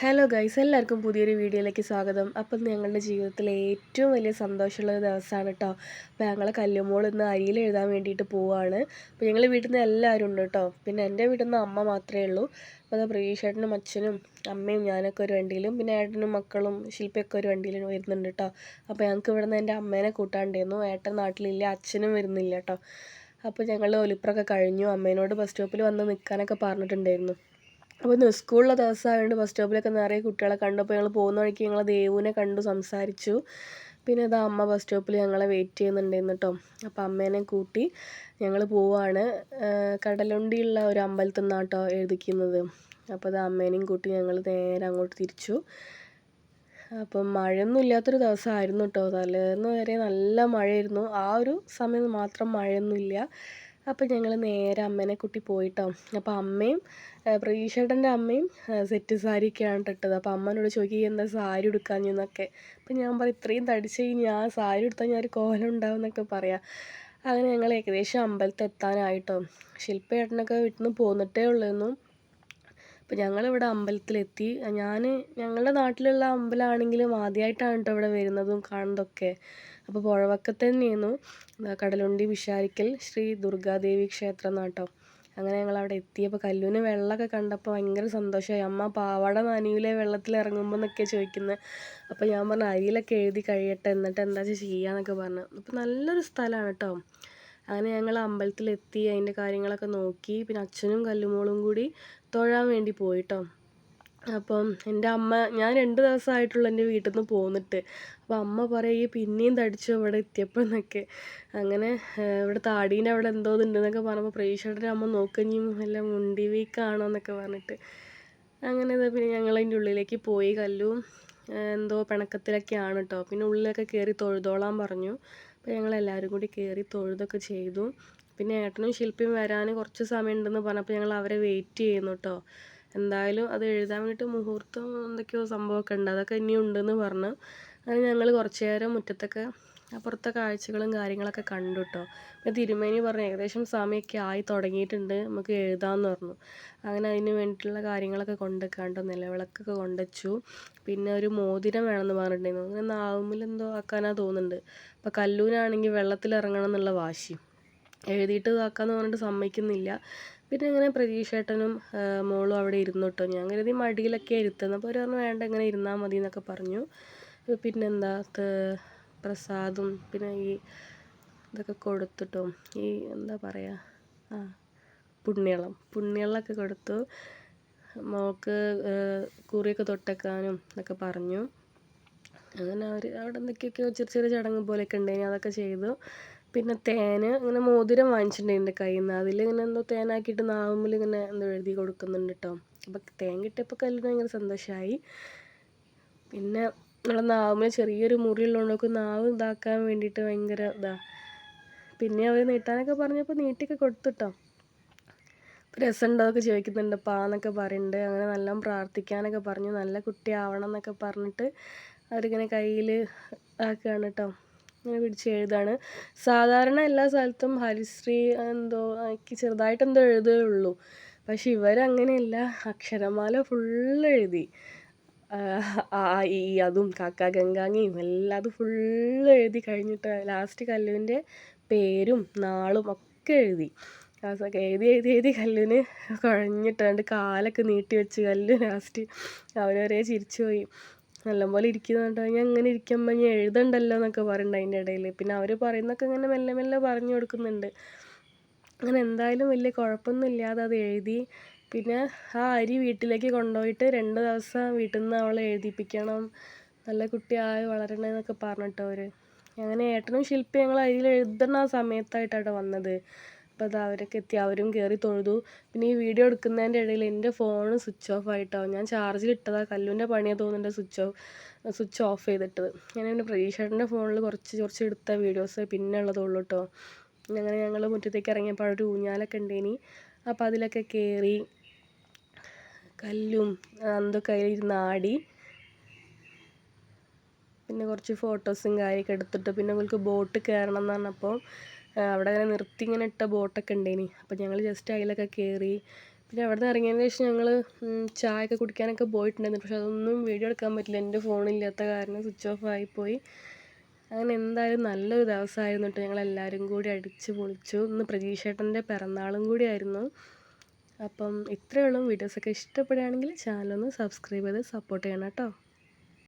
Hello guys എല്ലാവർക്കും പുതിയൊരു വീഡിയോയിലേക്ക് സ്വാഗതം. അപ്പം ഞങ്ങളുടെ ജീവിതത്തിലെ ഏറ്റവും വലിയ സന്തോഷമുള്ള ദിവസമാണ് കേട്ടോ അപ്പോൾ ഞങ്ങൾ കല്ലുമോൾ ഇന്ന് അരിയിൽ എഴുതാൻ വേണ്ടിയിട്ട് പോവുകയാണ് അപ്പോൾ ഞങ്ങൾ വീട്ടിൽ നിന്ന് എല്ലാവരും ഉണ്ട് കേട്ടോ പിന്നെ എന്റെ വീട്ടിൽ നിന്ന് അമ്മ മാത്രമേ ഉള്ളൂ. അപ്പോൾ അത് പ്രീഷേട്ടനും അച്ഛനും അമ്മയും ഞാനൊക്കെ ഒരു വണ്ടിയിലും പിന്നെ ഏട്ടനും മക്കളും ശില്പയൊക്കെ ഒരു വണ്ടിയിലും വരുന്നുണ്ട് കേട്ടോ അപ്പോൾ ഞങ്ങൾക്ക് ഇവിടെ നിന്ന് എന്റെ അമ്മേനെ കൂട്ടാണ്ടായിരുന്നു ഏട്ടൻ നാട്ടിലില്ല അച്ഛനും വരുന്നില്ല കേട്ടോ അപ്പോൾ ഞങ്ങൾ ഒലിപ്പറൊക്കെ കഴിഞ്ഞു. അമ്മേനോട് ബസ് സ്റ്റോപ്പിൽ വന്ന് നിൽക്കാനൊക്കെ പറഞ്ഞിട്ടുണ്ടായിരുന്നു. അപ്പോൾ സ്കൂളിലെ ദിവസമായതുകൊണ്ട് ബസ് സ്റ്റോപ്പിലൊക്കെ നിറയെ കുട്ടികളെ കണ്ടപ്പോൾ ഞങ്ങൾ പോകുന്ന വഴിക്ക് ഞങ്ങൾ ദേവുവിനെ കണ്ടു സംസാരിച്ചു. പിന്നെ ഇതാ അമ്മ ബസ് സ്റ്റോപ്പിൽ ഞങ്ങളെ വെയിറ്റ് ചെയ്യുന്നുണ്ടായിരുന്നു കേട്ടോ അപ്പോൾ അമ്മേനെ കൂട്ടി ഞങ്ങൾ പോവാണ്. കടലുണ്ടിയുള്ള ഒരു അമ്പലത്തിൽ നിന്നാണ് കേട്ടോ എഴുതിക്കുന്നത്. അപ്പോൾ അത് അമ്മേനെയും കൂട്ടി ഞങ്ങൾ നേരെ അങ്ങോട്ട് തിരിച്ചു. അപ്പം മഴയൊന്നും ഇല്ലാത്തൊരു ദിവസമായിരുന്നു കേട്ടോ തലേന്ന് വരെ നല്ല മഴയായിരുന്നു. ആ ഒരു സമയം മാത്രം മഴയൊന്നുമില്ല. അപ്പോൾ ഞങ്ങൾ നേരെ അമ്മേനെ കുട്ടി പോയിട്ടോ. അപ്പോൾ അമ്മയും പ്രതീക്ഷേട്ടന്റെ അമ്മയും സെറ്റ് സാരിയൊക്കെയാണ് ഇട്ടത്. അപ്പോൾ അമ്മനോട് ചോദിക്കുക എന്താ സാരി ഉടുക്കാഞ്ഞെന്നൊക്കെ അപ്പോൾ ഞാൻ പറയും ഇത്രയും തടിച്ച് ആ സാരി ഉടുത്താൽ ഞാൻ ഒരു കോലം ഉണ്ടാവും എന്നൊക്കെ പറയാം. അങ്ങനെ ഞങ്ങൾ ഏകദേശം അമ്പലത്തിൽ എത്താനായിട്ടോ ശില്പേട്ടനൊക്കെ വീട്ടിൽ നിന്ന് പോന്നിട്ടേ ഉള്ളൂ അപ്പോൾ ഞങ്ങളിവിടെ അമ്പലത്തിലെത്തി. ഞാൻ ഞങ്ങളുടെ നാട്ടിലുള്ള അമ്പലമാണെങ്കിലും ആദ്യമായിട്ടാണ് കേട്ടോ ഇവിടെ വരുന്നതും കാണുന്നതൊക്കെ. അപ്പോൾ പുഴവക്കത്ത് തന്നെയായിരുന്നു. കടലുണ്ടി വിശാരിക്കൽ ശ്രീ ദുർഗാദേവി ക്ഷേത്രം എന്നാട്ടോ അങ്ങനെ ഞങ്ങൾ അവിടെ എത്തിയപ്പോൾ കല്ലൂന് വെള്ളമൊക്കെ കണ്ടപ്പോൾ ഭയങ്കര സന്തോഷമായി. അമ്മ പാവാട നനയൂലെ വെള്ളത്തിൽ ഇറങ്ങുമ്പോൾ എന്നൊക്കെ ചോദിക്കുന്നത് അപ്പോൾ ഞാൻ പറഞ്ഞു അരിയിലൊക്കെ എഴുതി കഴിയട്ടെ എന്നിട്ട് എന്താ ചെയ്യാന്നൊക്കെ പറഞ്ഞു. അപ്പോൾ നല്ലൊരു സ്ഥലമാണ് കേട്ടോ അങ്ങനെ ഞങ്ങൾ അമ്പലത്തിലെത്തി അതിന്റെ കാര്യങ്ങളൊക്കെ നോക്കി. പിന്നെ അച്ഛനും കല്ലുമോളും കൂടി തൊഴാൻ വേണ്ടി പോയിട്ടോ. അപ്പം എന്റെ അമ്മ ഞാൻ രണ്ട് ദിവസമായിട്ടുള്ളൂ എന്റെ വീട്ടിൽ നിന്ന് പോന്നിട്ട്. അപ്പോൾ അമ്മ പറയും ഈ പിന്നെയും തടിച്ചു ഇവിടെ എത്തിയപ്പോൾ എന്നൊക്കെ. അങ്ങനെ ഇവിടെ താടീന്റെ അവിടെ എന്തോ ഉണ്ടെന്നൊക്കെ പറഞ്ഞപ്പോൾ പ്രേക്ഷകരുടെ അമ്മ നോക്കുകയും എല്ലാം മുണ്ടി വീക്കാണോ എന്നൊക്കെ പറഞ്ഞിട്ട്. അങ്ങനെ പിന്നെ ഞങ്ങൾ അതിന്റെ ഉള്ളിലേക്ക് പോയി. കല്ലും എന്തോ പിണക്കത്തിലൊക്കെയാണ് കേട്ടോ പിന്നെ ഉള്ളിലൊക്കെ കയറി തൊഴുതോളാൻ പറഞ്ഞു. അപ്പോൾ ഞങ്ങൾ എല്ലാവരും കൂടി കയറി തൊഴുതൊക്കെ ചെയ്തു. പിന്നെ ഏട്ടനും ശില്പിയും വരാൻ കുറച്ച് സമയം ഉണ്ടെന്ന് പറഞ്ഞപ്പോൾ ഞങ്ങൾ അവരെ വെയിറ്റ് ചെയ്യുന്നു കേട്ടോ എന്തായാലും അത് എഴുതാൻ വേണ്ടിയിട്ട് മുഹൂർത്തം എന്തൊക്കെയോ സംഭവമൊക്കെ ഉണ്ട്. അതൊക്കെ ഇനിയും ഉണ്ടെന്ന് പറഞ്ഞു. അങ്ങനെ ഞങ്ങൾ കുറച്ച് നേരം മുറ്റത്തൊക്കെ അപ്പുറത്തെ കാഴ്ചകളും കാര്യങ്ങളൊക്കെ കണ്ടു കേട്ടോ പിന്നെ തിരുമേനി പറഞ്ഞു ഏകദേശം സമയമൊക്കെ ആയി തുടങ്ങിയിട്ടുണ്ട്. നമുക്ക് എഴുതാമെന്ന് പറഞ്ഞു. അങ്ങനെ അതിന് വേണ്ടിയിട്ടുള്ള കാര്യങ്ങളൊക്കെ കൊണ്ടുവെക്കാണ്ടോ നിലവിളക്കൊക്കെ കൊണ്ടുവച്ചു. പിന്നെ ഒരു മോതിരം വേണമെന്ന് പറഞ്ഞിട്ടുണ്ടായിരുന്നു. അങ്ങനെ നാവുമ്പിൽ എന്തോ ആക്കാനാ തോന്നുന്നുണ്ട്. അപ്പോൾ കല്ലൂരാണെങ്കിൽ വെള്ളത്തിൽ ഇറങ്ങണം എന്നുള്ള വാശി എഴുതിയിട്ട് ഇതാക്കാന്ന് പറഞ്ഞിട്ട് സമ്മതിക്കുന്നില്ല. പിന്നെ ഇങ്ങനെ പ്രതീക്ഷേട്ടനും മോളും അവിടെ ഇരുന്നു കേട്ടോ ഞാൻ കരുതി മടിയിലൊക്കെ ഇരുത്തുന്നത് അപ്പോൾ അവർ പറഞ്ഞു വേണ്ട ഇങ്ങനെ ഇരുന്നാൽ മതി എന്നൊക്കെ പറഞ്ഞു. പിന്നെന്താ പ്രസാദും പിന്നെ ഈ ഇതൊക്കെ കൊടുത്തിട്ടോ. ഈ എന്താ പറയുക ആ പുണ്യളം. പുണ്യളമൊക്കെ കൊടുത്തു. മോൾക്ക് കുറിയൊക്കെ തൊട്ടേക്കാനും എന്നൊക്കെ പറഞ്ഞു. അങ്ങനെ അവർ അവിടെ എന്തൊക്കെയൊക്കെയോ ചെറിയ ചെറിയ ചടങ്ങ് പോലെയൊക്കെ ഉണ്ടായിരുന്നു അതൊക്കെ ചെയ്തു. പിന്നെ തേൻ ഇങ്ങനെ മോതിരം വാങ്ങിച്ചിട്ടുണ്ട് എന്റെ കയ്യിൽ നിന്ന്. അതിൽ ഇങ്ങനെ എന്തോ തേനാക്കിയിട്ട് നാവുമ്പിൽ ഇങ്ങനെ എന്തോ എഴുതി കൊടുക്കുന്നുണ്ട് കേട്ടോ അപ്പം തേൻ കിട്ടിയപ്പോൾ കല്ലിന് ഭയങ്കര സന്തോഷമായി പിന്നെ നമ്മളെ നാവുമ്പിൽ ചെറിയൊരു മുറിയുള്ളതുകൊണ്ട് നാവ് ഇതാക്കാൻ വേണ്ടിയിട്ട് ഭയങ്കര ഇതാ. പിന്നെ അവർ നീട്ടാനൊക്കെ പറഞ്ഞപ്പോൾ നീട്ടിയൊക്കെ കൊടുത്തുട്ടോ രസമുണ്ടോ എന്നൊക്കെ ചോദിക്കുന്നുണ്ട്. പാ എന്നൊക്കെ പറയുന്നുണ്ട് അങ്ങനെ നല്ല പ്രാർത്ഥിക്കാനൊക്കെ പറഞ്ഞു. നല്ല കുട്ടിയാവണം എന്നൊക്കെ പറഞ്ഞിട്ട് അവരിങ്ങനെ കയ്യിൽ ആക്കുകയാണ് കേട്ടോ ഇങ്ങനെ പിടിച്ച് എഴുതാണ്. സാധാരണ എല്ലാ സ്ഥലത്തും ഹരിശ്രീ എന്തോ എനിക്ക് ചെറുതായിട്ട് എന്തോ എഴുതുകയുള്ളൂ. പക്ഷെ ഇവരങ്ങനെയല്ല. അക്ഷരമാല ഫുള്ള് എഴുതി. ആ ഈ അതും കാക്ക ഗംഗാങ്ങിയും എല്ലാം അത് ഫുള്ള് എഴുതി കഴിഞ്ഞിട്ട് ലാസ്റ്റ് കല്ലുവിന്റെ പേരും നാളും ഒക്കെ എഴുതി. എഴുതി എഴുതി എഴുതി കല്ലിന് കുഴഞ്ഞിട്ട് കാലൊക്കെ നീട്ടി വെച്ച് കല്ല് ലാസ്റ്റ് അവരവരെ ചിരിച്ചു പോയി നല്ലപോലെ ഇരിക്കുന്നുണ്ട്. ഞാൻ അങ്ങനെ ഇരിക്കുമ്പോൾ ഞാൻ എഴുതണ്ടല്ലോ എന്നൊക്കെ പറയുന്നുണ്ട് അതിന്റെ ഇടയിൽ പിന്നെ അവർ പറയുന്നതൊക്കെ ഇങ്ങനെ മെല്ലെ മെല്ലെ പറഞ്ഞു കൊടുക്കുന്നുണ്ട്. അങ്ങനെ എന്തായാലും വലിയ കുഴപ്പമൊന്നും ഇല്ലാതെ അത് എഴുതി. പിന്നെ ആ അരി വീട്ടിലേക്ക് കൊണ്ടുപോയിട്ട് രണ്ട് ദിവസം വീട്ടിൽ നിന്ന് അവളെ എഴുതിപ്പിക്കണം. നല്ല കുട്ടിയായി വളരണമെന്നൊക്കെ പറഞ്ഞിട്ട് അവർ അങ്ങനെ ഏട്ടനും ശില്പി ഞങ്ങൾ അരിയിൽ എഴുതണ സമയത്തായിട്ടാണ് വന്നത്. അപ്പോൾ അത് അവരൊക്കെ എത്തി. അവരും കയറി തൊഴുതു. പിന്നെ ഈ വീഡിയോ എടുക്കുന്നതിന്റെ ഇടയിൽ എന്റെ ഫോൺ സ്വിച്ച് ഓഫ് ആയിട്ടാവും. ഞാൻ ചാർജിൽ ഇട്ടതാണ് കല്ലുവിന്റെ പണിയാണ് തോന്നുന്നുണ്ട് സ്വിച്ച് ഓഫ് സ്വിച്ച് ഓഫ് ചെയ്തിട്ടത്. ഞാൻ എന്റെ പ്രതീക്ഷേട്ടന്റെ ഫോണിൽ കുറച്ച് കുറച്ച് എടുത്ത വീഡിയോസ് പിന്നെ ഉള്ളതുള്ളൂ കേട്ടോ അങ്ങനെ ഞങ്ങൾ മുറ്റത്തേക്ക് ഇറങ്ങിയപ്പോൾ ഒരു ഊഞ്ഞാലൊക്കെ ഉണ്ടേനി. അപ്പോൾ അതിലൊക്കെ കയറി കല്ലും അന്തൊക്കെ അതിലിരുന്ന് ആടി. പിന്നെ കുറച്ച് ഫോട്ടോസും കാര്യമൊക്കെ എടുത്തിട്ട് പിന്നെ നിങ്ങൾക്ക് ബോട്ട് കയറണം എന്ന് പറഞ്ഞപ്പോൾ അവിടെ അങ്ങനെ നിർത്തി ഇങ്ങനെ ഇട്ട ബോട്ടൊക്കെ ഉണ്ടേനി. അപ്പോൾ ഞങ്ങൾ ജസ്റ്റ് അതിലൊക്കെ കയറി പിന്നെ അവിടെ നിന്ന് ഇറങ്ങിയതിന് ശേഷം ഞങ്ങൾ ചായയൊക്കെ കുടിക്കാനൊക്കെ പോയിട്ടുണ്ടായിരുന്നു. പക്ഷെ അതൊന്നും വീഡിയോ എടുക്കാൻ പറ്റില്ല. എന്റെ ഫോണില്ലാത്ത കാരണം സ്വിച്ച് ഓഫ് ആയിപ്പോയി. അങ്ങനെ എന്തായാലും നല്ലൊരു ദിവസമായിരുന്നു കേട്ടോ ഞങ്ങളെല്ലാവരും കൂടി അടിച്ച് പൊളിച്ചു. ഇന്ന് പ്രതീക്ഷേട്ടന്റെ പിറന്നാളും കൂടിയായിരുന്നു അപ്പം ഇത്രയുള്ള വീഡിയോസൊക്കെ ഇഷ്ടപ്പെടുകയാണെങ്കിൽ ചാനലൊന്ന് സബ്സ്ക്രൈബ് ചെയ്ത് സപ്പോർട്ട് ചെയ്യണം കേട്ടോ